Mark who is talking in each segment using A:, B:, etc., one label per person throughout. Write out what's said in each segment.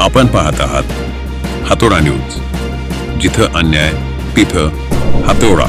A: आपण पाहत आहात हातोडा न्यूज जिथं अन्याय तिथं हातोडा.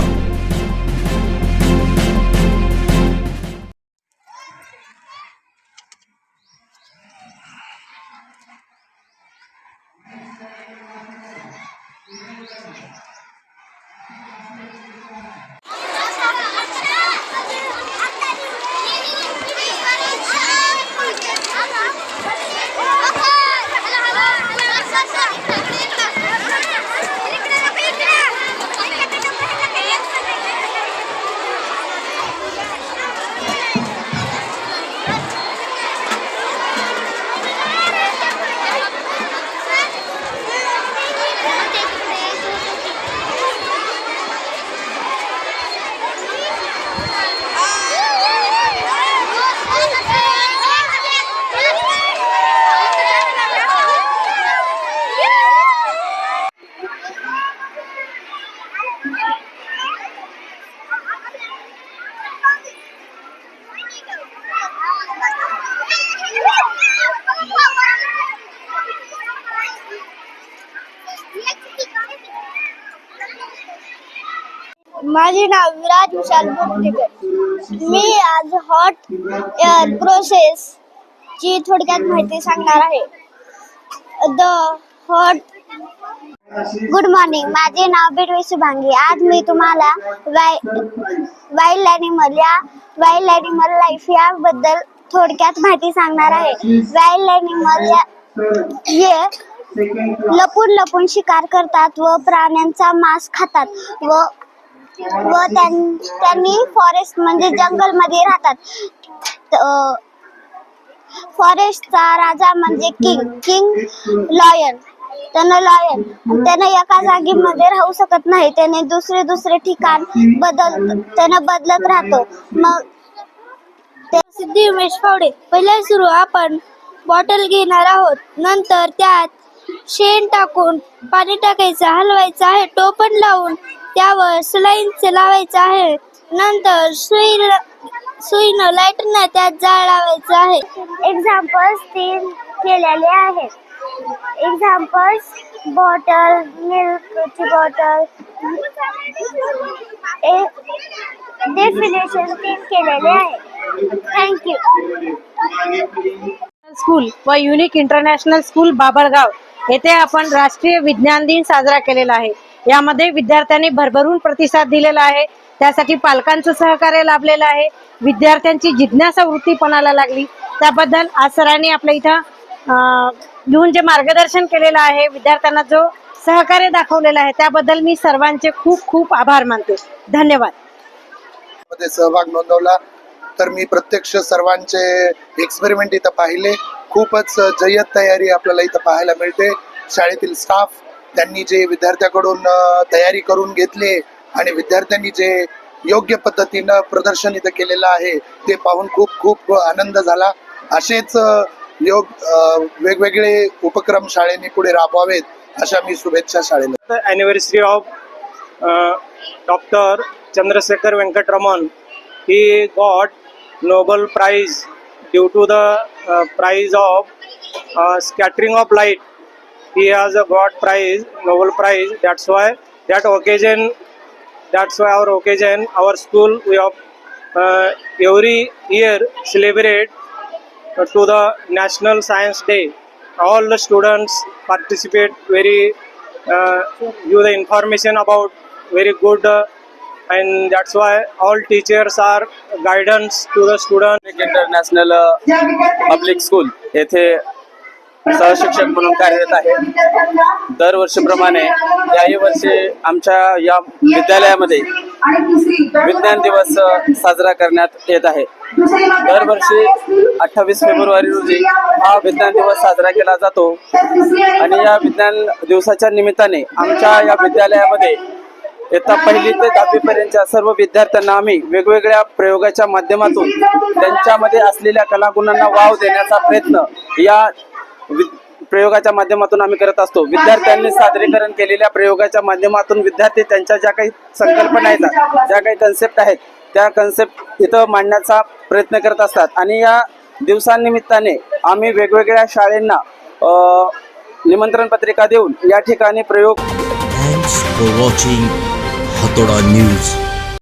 B: माझे नाव विराज विशाल बोर्डीकर मी आज हॉट एअर प्रोसेस ची थोडक्यात माहिती सांगणार आहे. द हॉट गुड मॉर्निंग माझे नाव बिडवी शुभांगी आज मी तुम्हाला वाईल्ड ॲनिमल या वाईल्ड ॲनिमल लाईफ याबद्दल थोडक्यात माहिती सांगणार आहे. वाईल्ड ॲनिमल या हे लपून लपून शिकार करतात व प्राण्यांचा मांस खातात व व त्यांनी फॉरेस्ट म्हणजे जंगलमध्ये राहतात फॉरेस्टचा राजा म्हणजे किंग किंग लॉयन त्यानं लॉयन त्यानं एका जागेमध्ये राहू शकत नाही. त्याने दुसरे दुसरे ठिकाण बदल त्यानं बदलत राहतो. मग सिद्धी उमेश फावडे पहिले सुरू आपण बॉटल घेणार आहोत. नंतर त्यात शेण टाकून पाणी टाकायचं हलवायचं आहे. टोपण लावून त्यावर सलाईनचे लावायचं आहे. नंतर सुई सुईनं लाईटनं त्यात जाळ लावायचं आहे. एक्झाम्पल्स तीन केलेले आहेत. एक्झाम्पल्स बॉटल मिल्कची बॉटल डेफिनेशन तीन केलेले आहे. थँक्यू
C: स्कूल व युनिक इंटरनॅशनल स्कूल बाबरगाव. येथे आपण राष्ट्रीय विज्ञान दिन साजरा केलेला आहे. यामध्ये विद्यार्थ्यांनी भरभरून प्रतिसाद दिलेला आहे. त्यासाठी पालकांचं सहकार्य लाभलेलं आहे. विद्यार्थ्यांची जिज्ञासा वृत्ती पणाला लागली. त्याबद्दल आज सरांनी आपल्या इथं लिहून जे मार्गदर्शन केलेलं आहे विद्यार्थ्यांना जो सहकार्य दाखवलेलं आहे त्याबद्दल मी सर्वांचे खूप खूप आभार मानते. धन्यवाद.
D: मध्ये सहभाग नोंदवला तर मी प्रत्यक्ष सर्वांचे एक्सपेरिमेंट इथं पाहिले. खूपच जय्यत तयारी आपल्याला इथं पाहायला मिळते. शाळेतील स्टाफ त्यांनी जे विद्यार्थ्याकडून तयारी करून घेतली आणि विद्यार्थ्यांनी जे योग्य पद्धतीनं प्रदर्शन इथं केलेलं आहे ते पाहून खूप खूप आनंद झाला. असेच योग वेगवेगळे उपक्रम शाळेने पुढे राबवावेत अशा मी शुभेच्छा शाळेला.
E: Anniversary of doctor Chandrashekhar Venkataraman he got Nobel prize due to the uh, prize of uh, scattering of light. He has got prize, Nobel Prize. That's why that occasion, that's why our occasion, our school, we have uh, every year celebrate uh, to the National Science Day. All the students participate very, uh, the information about very good, uh, and that's why all teachers are guidance to the student.
F: International public school येथे सहशिक्षक म्हणून कार्यरत आहे. दरवर्षीप्रमाणे याही वर्षी आमच्या या विद्यालयामध्ये विज्ञान दिवस uh, साजरा करण्यात येत आहे. दरवर्षी अठ्ठावीस फेब्रुवारी रोजी हा विज्ञान दिवस साजरा केला जातो. आणि या विज्ञान दिवसाच्या निमित्ताने आमच्या या विद्यालयामध्ये इयत्ता पहिली ते दहावी पर्यंतच्या सर्व विद्यार्थ्यांना आम्ही वेगवेगळ्या प्रयोगाच्या माध्यमातून त्यांच्यामध्ये असलेल्या कलागुणांना वाव देण्याचा प्रयत्न या वि- प्रयोगाच्या माध्यमातून आम्ही करत असतो. विद्यार्थ्यांनी सादरीकरण केलेल्या प्रयोगाच्या माध्यमातून विद्यार्थी त्यांच्या ज्या काही संकल्पना आहेत ज्या काही कन्सेप्ट आहेत त्या कन्सेप्ट इथं मांडण्याचा प्रयत्न करत असतात. आणि या दिवसानिमित्ताने आम्ही वेगवेगळ्या शाळेंना निमंत्रण पत्रिका देऊन या ठिकाणी प्रयोग
G: パトラニュース。